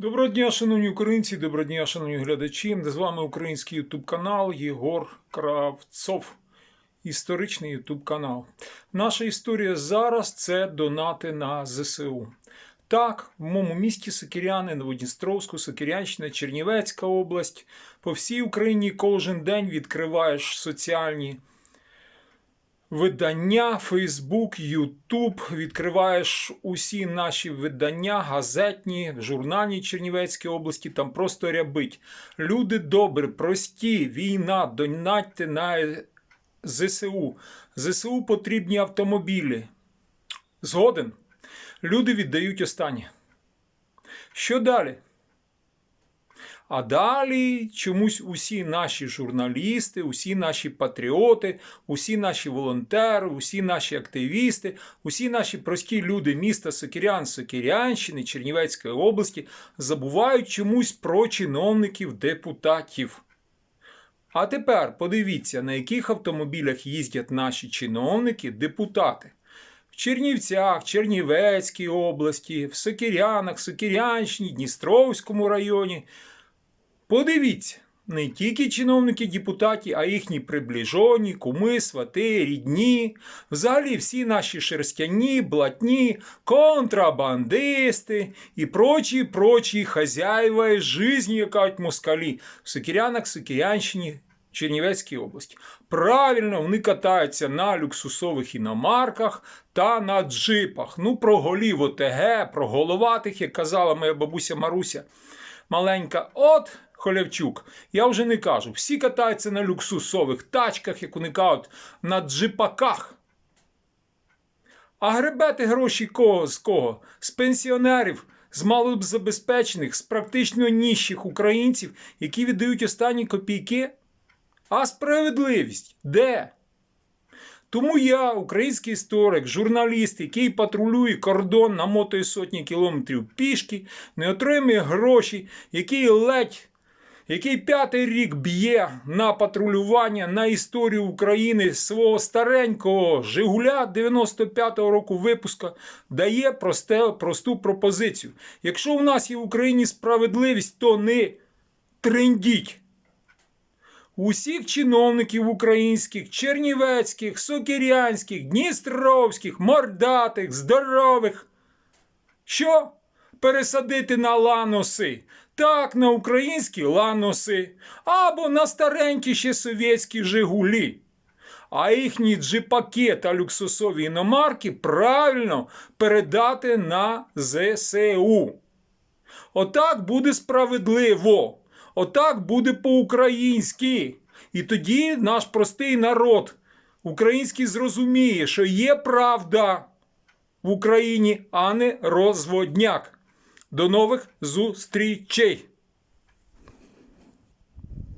Доброго дня, шановні українці, доброго дня, шановні глядачі. З вами український ютуб канал Єгор Кравцов. Історичний ютуб канал. Наша історія зараз це донати на ЗСУ. Так, в моєму місті Сокиряни, Новодністровську, Сокирянщина, Чернівецька область. По всій Україні кожен день відкриваєш соціальні видання, Фейсбук, Ютуб. Відкриваєш усі наші видання, газетні, журнальні Чернівецької області, там просто рябить. Люди добрі, прості, війна, донатьте на ЗСУ. ЗСУ потрібні автомобілі. Згоден. Люди віддають останнє. Що далі? А далі чомусь усі наші журналісти, усі наші патріоти, усі наші волонтери, усі наші активісти, усі наші прості люди міста Сокирян, Сокирянщини, Чернівецької області забувають чомусь про чиновників депутатів. А тепер подивіться, на яких автомобілях їздять наші чиновники, депутати. В Чернівцях, Чернівецькій області, в Сокирянах, Сокирянщині, Дністровському районі. Подивіться, не тільки чиновники депутаті, а їхні приближені, куми, свати, рідні, взагалі всі наші шерстяні, блатні, контрабандисти і прочі, прочі хазяїва із житті, як кажуть москалі, в сукірянах, Сокирянщині, Чернівецькій області. Правильно, вони катаються на люксусових іномарках та на джипах. Ну, про голів ОТГ, про головатих, як казала моя бабуся Маруся маленька. От Холявчук, я вже не кажу. Всі катаються на люксусових тачках, як вони кажуть, на джипаках. А гребете гроші кого з кого? З пенсіонерів, з малозабезпечених, з практично ніщих українців, які віддають останні копійки. А справедливість де? Тому я, український історик, журналіст, який патрулює кордон на мотої сотні кілометрів пішки, не отримує гроші, який ледь, який п'ятий рік б'є на патрулювання на історію України свого старенького Жигуля 95-го року випуска, дає просте, просту пропозицію. Якщо в нас є в Україні справедливість, то не трендіть. Усіх чиновників українських, чернівецьких, сокирянських, дністровських, мордатих, здорових. Що? Пересадити на ланоси. Так, на українські ланоси, або на старенькі ще совєтські Жигулі. А їхні джипаки та люксусові іномарки правильно передати на ЗСУ. Отак буде справедливо. Отак буде по-українськи. І тоді наш простий народ український зрозуміє, що є правда в Україні, а не розводняк. До нових зустрічей!